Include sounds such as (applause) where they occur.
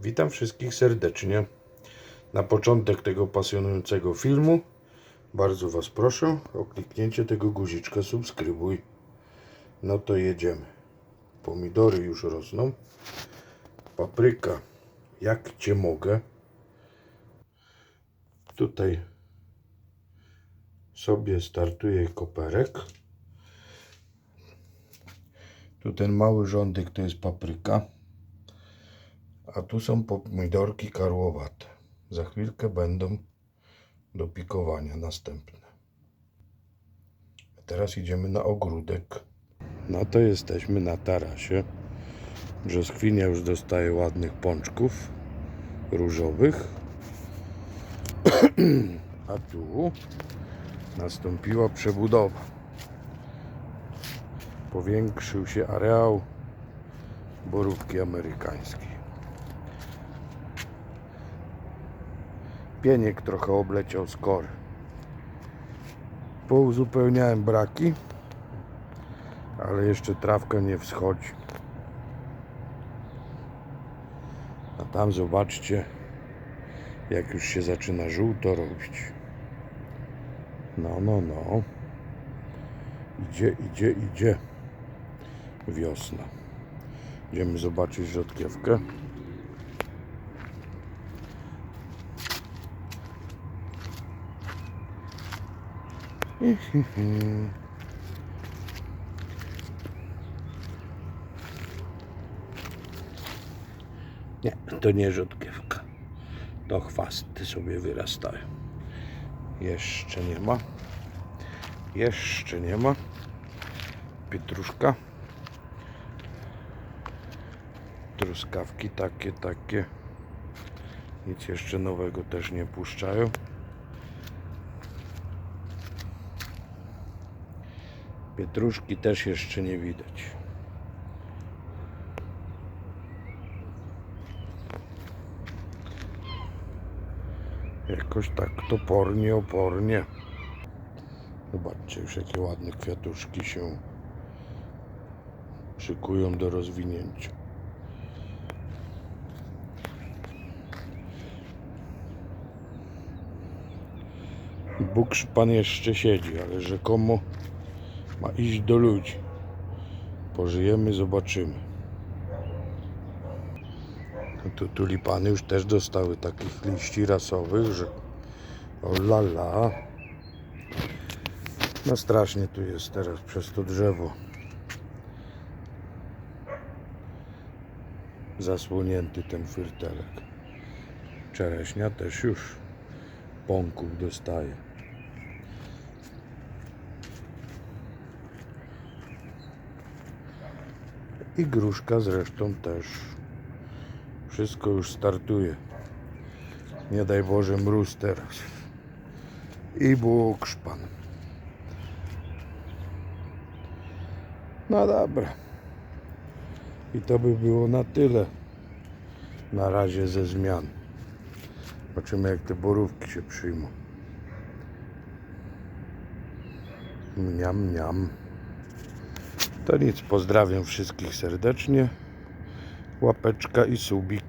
Witam wszystkich serdecznie. Na początek tego pasjonującego filmu bardzo Was proszę o kliknięcie tego guziczka subskrybuj. No to jedziemy. Pomidory już rosną. Papryka jak Cię mogę. Tutaj sobie startuje koperek. Tu ten mały rządek to jest papryka. A tu są pomidorki karłowate. Za chwilkę będą do pikowania następne. A teraz idziemy na ogródek. No to jesteśmy na tarasie. Brzoskwinia już dostaje ładnych pączków różowych. (clears throat) A tu nastąpiła przebudowa. Powiększył się areał borówki amerykańskiej. Pieniek trochę obleciał skory. Pouzupełniałem braki, ale jeszcze trawka nie wschodzi. A tam zobaczcie, jak już się zaczyna żółto robić. No, no, no. Idzie, idzie, idzie. Wiosna. Idziemy zobaczyć rzodkiewkę. (laughs) Nie, to nie rzodkiewka. To chwasty sobie wyrastają. Jeszcze nie ma. Jeszcze nie ma. Pietruszka. Truskawki takie, takie. Nic jeszcze nowego też nie puszczają. Pietruszki też jeszcze nie widać. Jakoś tak topornie, opornie. Zobaczcie już jakie ładne kwiatuszki się szykują do rozwinięcia. Bóg Pan jeszcze siedzi, ale rzekomo ma iść do ludzi. Pożyjemy, zobaczymy. No Tu tulipany już też dostały takich liści rasowych, że o la la. No strasznie tu jest teraz przez to drzewo. Zasłonięty ten fyrtelek. Czereśnia też już pąków dostaje. I gruszka zresztą też. Wszystko już startuje. Nie daj Boże mróz teraz. I Bóg szpan. No dobra. I to by było na tyle. Na razie ze zmian. Zobaczymy jak te borówki się przyjmą. Mniam, mniam. To nic, pozdrawiam wszystkich serdecznie. Łapeczka i subik.